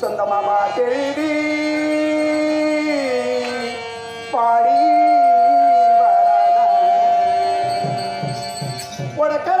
சொந்த மாமா தெரிவி பாடி வராதா? உடக்கர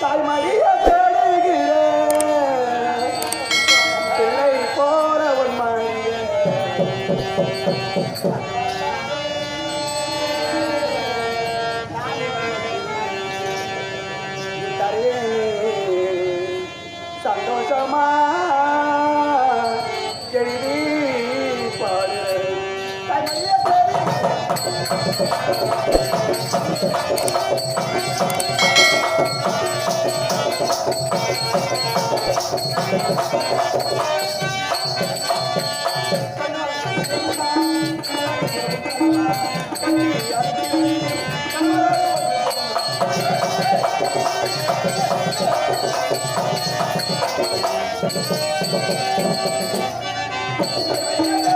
தாய்மடிய தேடுகிற பிள்ளை போல உன் மடிய தேடுகிற Thank